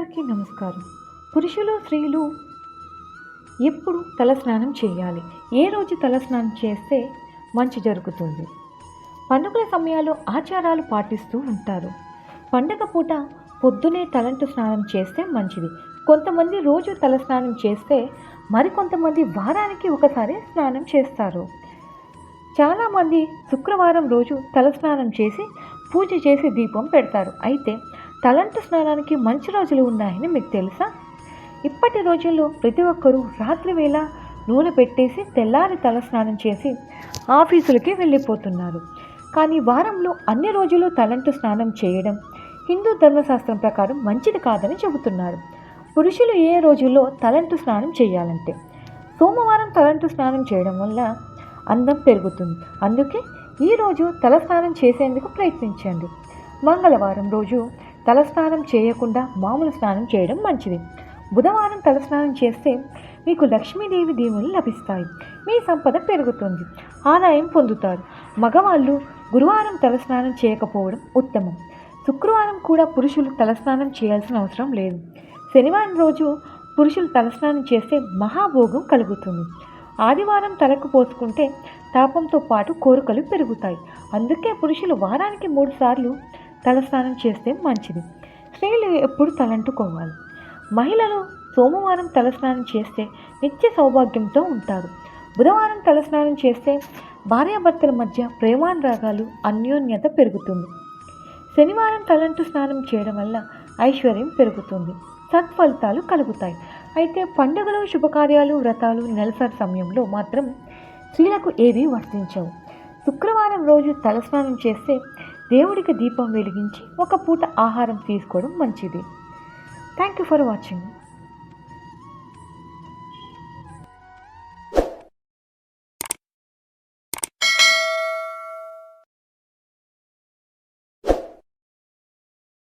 అందరికీ నమస్కారం. పురుషులు స్త్రీలు ఎప్పుడు తలస్నానం చేయాలి. ఏ రోజు తలస్నానం చేస్తే మంచి జరుగుతుంది? పండుగల సమయాల్లో ఆచారాలు పాటిస్తూ ఉంటారు. పండగ పూట పొద్దునే తలంటు స్నానం చేస్తే మంచిది. కొంతమంది రోజు తలస్నానం చేస్తే మరికొంతమంది వారానికి ఒకసారి స్నానం చేస్తారు. చాలామంది శుక్రవారం రోజు తలస్నానం చేసి పూజ చేసి దీపం పెడతారు. అయితే తలంటు స్నానానికి మంచి రోజులు ఉన్నాయని మీకు తెలుసా? ఇప్పటి రోజుల్లో ప్రతి ఒక్కరూ రాత్రి వేళ నూనె పెట్టేసి తెల్లారి తల స్నానం చేసి ఆఫీసులకి వెళ్ళిపోతున్నారు. కానీ వారంలో అన్ని రోజులు తలంటు స్నానం చేయడం హిందూ ధర్మశాస్త్రం ప్రకారం మంచిది కాదని చెబుతున్నారు. పురుషులు ఏ రోజుల్లో తలంటు స్నానం చేయాలంటే? సోమవారం తలంటు స్నానం చేయడం వల్ల అందం పెరుగుతుంది. అందుకే ఈరోజు తలస్నానం చేసేందుకు ప్రయత్నించండి. మంగళవారం రోజు తలస్నానం చేయకుండా మామూలు స్నానం చేయడం మంచిది. బుధవారం తలస్నానం చేస్తే మీకు లక్ష్మీదేవి దీవులు లభిస్తాయి. మీ సంపద పెరుగుతుంది. ఆదాయం పొందుతారు. మగవాళ్ళు గురువారం తలస్నానం చేయకపోవడం ఉత్తమం. శుక్రవారం కూడా పురుషులు తలస్నానం చేయాల్సిన అవసరం లేదు. శనివారం రోజు పురుషులు తలస్నానం చేస్తే మహాభోగం కలుగుతుంది. ఆదివారం తలకు పోసుకుంటే తాపంతో పాటు కోరికలు పెరుగుతాయి. అందుకే పురుషులు వారానికి మూడు సార్లు తలస్నానం చేస్తే మంచిది. స్త్రీలు ఎప్పుడు తలంటుకోవాలి. మహిళలు సోమవారం తలస్నానం చేస్తే నిత్య సౌభాగ్యంతో ఉంటారు. బుధవారం తలస్నానం చేస్తే భార్యాభర్తల మధ్య ప్రేమానురాగాలు అన్యోన్యత పెరుగుతుంది. శనివారం తలంటు స్నానం చేయడం వల్ల ఐశ్వర్యం పెరుగుతుంది. సత్ఫలితాలు కలుగుతాయి. అయితే పండుగలు శుభకార్యాలు వ్రతాలు నెలసరి సమయంలో మాత్రం స్త్రీలకు ఏవీ వర్తించవు. శుక్రవారం రోజు తలస్నానం చేస్తే దేవుడికి దీపం వెలిగించి ఒక పూట ఆహారం తీసుకోవడం మంచిది. Thank you for watching